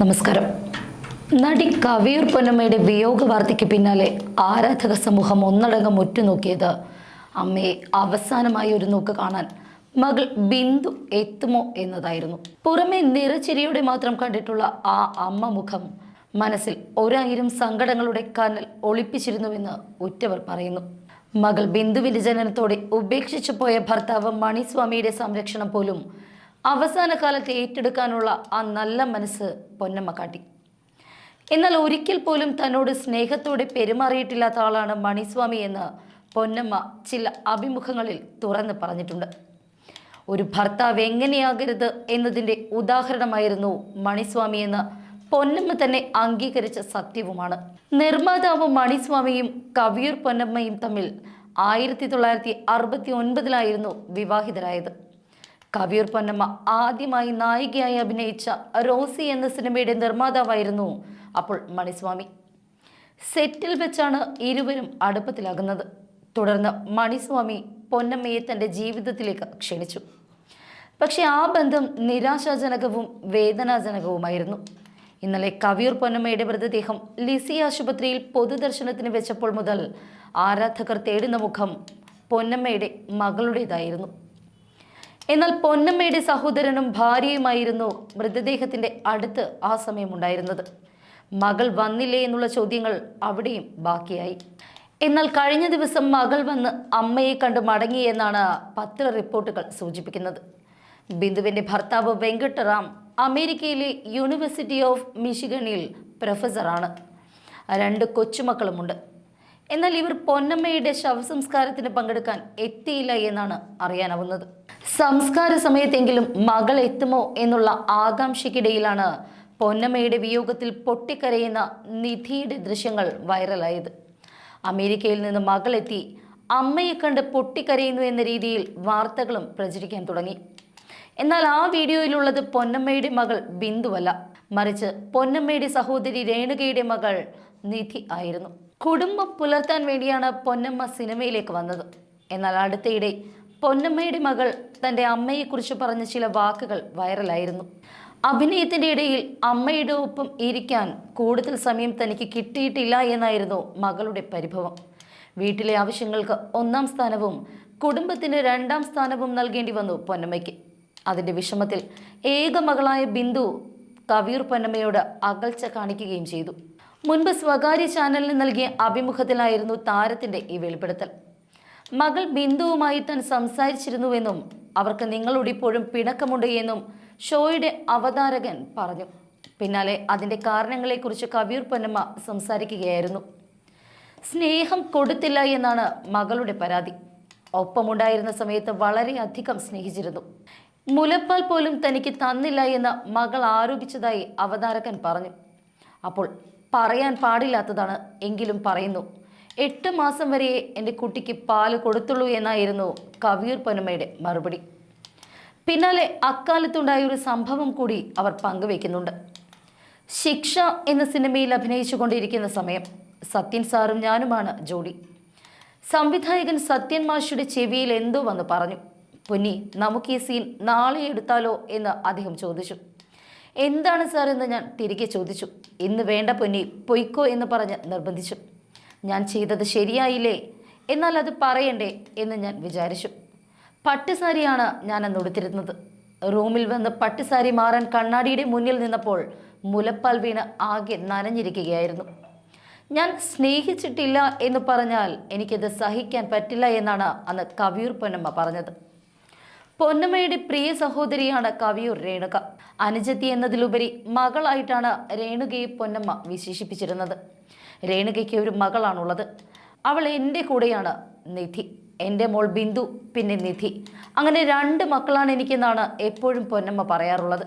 നമസ്കാരം. നടി കവിയൂർ പൊന്നമ്മയുടെ വിയോഗ വാർത്തയ്ക്ക് പിന്നാലെ ആരാധക സമൂഹം ഒന്നടങ്കം ഉറ്റുനോക്കിയത്. അമ്മയെ അവസാനമായി ഒരു നോക്ക് കാണാൻ മകൾ ബിന്ദു എത്തുമോ എന്നതായിരുന്നു. പുറമെ നിറച്ചിരിയോടെ മാത്രം കണ്ടിട്ടുള്ള ആ അമ്മ മുഖം മനസ്സിൽ ഒരായിരം സങ്കടങ്ങളുടെ കനൽ ഒളിപ്പിച്ചിരുന്നുവെന്ന് ഉറ്റവർ പറയുന്നു. മകൾ ബിന്ദുവിന്റെ ജനനത്തോടെ ഉപേക്ഷിച്ചു പോയ ഭർത്താവ് മണിസ്വാമിയുടെ സംരക്ഷണം പോലും അവസാന കാലത്ത് ഏറ്റെടുക്കാനുള്ള ആ നല്ല മനസ്സ് പൊന്നമ്മ കാട്ടി. എന്നാൽ ഒരിക്കൽ പോലും തന്നോട് സ്നേഹത്തോടെ പെരുമാറിയിട്ടില്ലാത്ത ആളാണ് മണിസ്വാമി എന്ന് പൊന്നമ്മ ചില അഭിമുഖങ്ങളിൽ തുറന്ന് പറഞ്ഞിട്ടുണ്ട്. ഒരു ഭർത്താവ് എങ്ങനെയാകരുത് എന്നതിന്റെ ഉദാഹരണമായിരുന്നു മണിസ്വാമി എന്ന് പൊന്നമ്മ തന്നെ അംഗീകരിച്ച സത്യവുമാണ്. നിർമ്മാതാവ് മണിസ്വാമിയും കവിയൂർ പൊന്നമ്മയും തമ്മിൽ ആയിരത്തി തൊള്ളായിരത്തി അറുപത്തി ഒൻപതിലായിരുന്നു വിവാഹിതരായത്. കവിയൂർ പൊന്നമ്മ ആദ്യമായി നായികയായി അഭിനയിച്ച റോസി എന്ന സിനിമയുടെ നിർമ്മാതാവായിരുന്നു അപ്പോൾ മണിസ്വാമി. സെറ്റിൽ വെച്ചാണ് ഇരുവരും അടുപ്പത്തിലാകുന്നത്. തുടർന്ന് മണിസ്വാമി പൊന്നമ്മയെ തന്റെ ജീവിതത്തിലേക്ക് ക്ഷണിച്ചു. പക്ഷെ ആ ബന്ധം നിരാശാജനകവും വേദനാജനകവുമായിരുന്നു. ഇന്നലെ കവിയൂർ പൊന്നമ്മയുടെ മൃതദേഹം ലിസി ആശുപത്രിയിൽ പൊതുദർശനത്തിന് വെച്ചപ്പോൾ മുതൽ ആരാധകർ തേടുന്ന മുഖം പൊന്നമ്മയുടെ മകളുടേതായിരുന്നു. എന്നാൽ പൊന്നമ്മയുടെ സഹോദരനും ഭാര്യയുമായിരുന്നു മൃതദേഹത്തിന്റെ അടുത്ത് ആ സമയം ഉണ്ടായിരുന്നത് മകൾ വന്നില്ലേ എന്നുള്ള ചോദ്യങ്ങൾ അവിടെയും ബാക്കിയായി. എന്നാൽ കഴിഞ്ഞ ദിവസം മകൾ വന്ന് അമ്മയെ കണ്ട് മടങ്ങി എന്നാണ് പത്ര റിപ്പോർട്ടുകൾ സൂചിപ്പിക്കുന്നത്. ബിന്ദുവിന്റെ ഭർത്താവ് വെങ്കട്ടറാം അമേരിക്കയിലെ യൂണിവേഴ്സിറ്റി ഓഫ് മിഷിഗണിൽ പ്രൊഫസറാണ്. രണ്ട് കൊച്ചുമക്കളുമുണ്ട്. എന്നാൽ ഇവർ പൊന്നമ്മയുടെ ശവസംസ്കാരത്തിന് പങ്കെടുക്കാൻ എത്തിയില്ല എന്നാണ് അറിയാനാവുന്നത്. സംസ്കാര സമയത്തെങ്കിലും മകൾ എത്തുമോ എന്നുള്ള ആകാംക്ഷയ്ക്കിടയിലാണ് പൊന്നമ്മയുടെ വിയോഗത്തിൽ പൊട്ടിക്കരയുന്ന നിധിയുടെ ദൃശ്യങ്ങൾ വൈറലായത്. അമേരിക്കയിൽ നിന്ന് മകളെത്തി അമ്മയെ കണ്ട് പൊട്ടിക്കരയുന്നു എന്ന രീതിയിൽ വാർത്തകളും പ്രചരിക്കാൻ തുടങ്ങി. എന്നാൽ ആ വീഡിയോയിലുള്ളത് പൊന്നമ്മയുടെ മകൾ ബിന്ദുവല്ല. മറിച്ച് പൊന്നമ്മയുടെ സഹോദരി രേണുകയുടെ മകൾ നിധി ആയിരുന്നു. കുടുംബം പുലർത്താൻ വേണ്ടിയാണ് പൊന്നമ്മ സിനിമയിലേക്ക് വന്നത്. എന്നാൽ അടുത്തയിടെ പൊന്നമ്മയുടെ മകൾ തന്റെ അമ്മയെക്കുറിച്ച് പറഞ്ഞ ചില വാക്കുകൾ വൈറലായിരുന്നു. അഭിനയത്തിന്റെ ഇടയിൽ അമ്മയുടെ ഒപ്പം ഇരിക്കാൻ കൂടുതൽ സമയം തനിക്ക് കിട്ടിയിട്ടില്ല എന്നായിരുന്നു മകളുടെ പരിഭവം. വീട്ടിലെ ആവശ്യങ്ങൾക്ക് ഒന്നാം സ്ഥാനവും കുടുംബത്തിന് രണ്ടാം സ്ഥാനവും നൽകേണ്ടി വന്നു പൊന്നമ്മയ്ക്ക്. അതിന്റെ വിഷമത്തിൽ ഏക മകളായ ബിന്ദു കവിയൂർ പൊന്നമ്മയോട് അകൽച്ച കാണിക്കുകയും ചെയ്തു. മുൻപ് സ്വകാര്യ ചാനലിന് നൽകിയ അഭിമുഖത്തിലായിരുന്നു താരത്തിന്റെ ഈ വെളിപ്പെടുത്തൽ. മകൾ ബിന്ദുവുമായി താൻ സംസാരിച്ചിരുന്നുവെന്നും അവർക്ക് നിങ്ങളോട് ഇപ്പോഴും പിണക്കമുണ്ട് എന്നും ഷോയുടെ അവതാരകൻ പറഞ്ഞു. പിന്നാലെ അതിന്റെ കാരണങ്ങളെക്കുറിച്ച് കവിയൂർ പൊന്നമ്മ സംസാരിക്കുകയായിരുന്നു. സ്നേഹം കൊടുത്തില്ല എന്നാണ് മകളുടെ പരാതി. ഒപ്പമുണ്ടായിരുന്ന സമയത്ത് വളരെയധികം സ്നേഹിച്ചിരുന്നു. മുലപ്പാൽ പോലും തനിക്ക് തന്നില്ല എന്ന് മകൾ ആരോപിച്ചതായി അവതാരകൻ പറഞ്ഞു. അപ്പോൾ പറയാൻ പാടില്ലാത്തതാണ് എങ്കിലും പറയുന്നു. എട്ട് മാസം വരെ എന്റെ കുട്ടിക്ക് പാൽ കൊടുത്തുള്ളൂ എന്നായിരുന്നു കവിയൂർ പൊന്നമ്മയുടെ മറുപടി. പിന്നാലെ അക്കാലത്തുണ്ടായ ഒരു സംഭവം കൂടി അവർ പങ്കുവെക്കുന്നുണ്ട്. ശിക്ഷ എന്ന സിനിമയിൽ അഭിനയിച്ചു കൊണ്ടിരിക്കുന്ന സമയം സത്യൻ സാറും ഞാനുമാണ് ജോഡി. സംവിധായകൻ സത്യൻ മാഷിയുടെ ചെവിയിൽ എന്തോ വന്ന് പറഞ്ഞു. പൊന്നി നമുക്ക് ഈ സീൻ നാളെ എടുത്താലോ? എന്ന് അദ്ദേഹം ചോദിച്ചു. എന്താണ് സാർ എന്ന് ഞാൻ തിരികെ ചോദിച്ചു. ഇന്ന് വേണ്ട പൊന്നി പൊയ്ക്കോ എന്ന് പറഞ്ഞ് നിർബന്ധിച്ചു. ഞാൻ ചെയ്തത് ശരിയായില്ലേ? എന്നാൽ അത് പറയണ്ടേ എന്ന് ഞാൻ വിചാരിച്ചു. പട്ടുസാരിയാണ് ഞാൻ അന്ന് ഉടുത്തിരുന്നത്. റൂമിൽ വന്ന് പട്ടുസാരി മാറാൻ കണ്ണാടിയുടെ മുന്നിൽ നിന്നപ്പോൾ മുലപ്പാൽ വീണ് ആകെ നനഞ്ഞിരിക്കുകയായിരുന്നു. ഞാൻ സ്നേഹിച്ചിട്ടില്ല എന്ന് പറഞ്ഞാൽ എനിക്കത് സഹിക്കാൻ പറ്റില്ല എന്നാണ് അന്ന് കവിയൂർ പൊന്നമ്മ പറഞ്ഞത്. പൊന്നമ്മയുടെ പ്രിയ സഹോദരിയാണ് കവിയൂർ രേണുക. അനുജത്തി എന്നതിലുപരി മകളായിട്ടാണ് രേണുകയെ പൊന്നമ്മ വിശേഷിപ്പിച്ചിരുന്നത്. രേണുകയ്ക്ക് ഒരു മകളാണുള്ളത്. അവൾ എന്റെ കൂടെയാണ് നിധി. എന്റെ മോൾ ബിന്ദു പിന്നെ നിധി. അങ്ങനെ രണ്ട് മക്കളാണ് എനിക്കെന്നാണ് എപ്പോഴും പൊന്നമ്മ പറയാറുള്ളത്.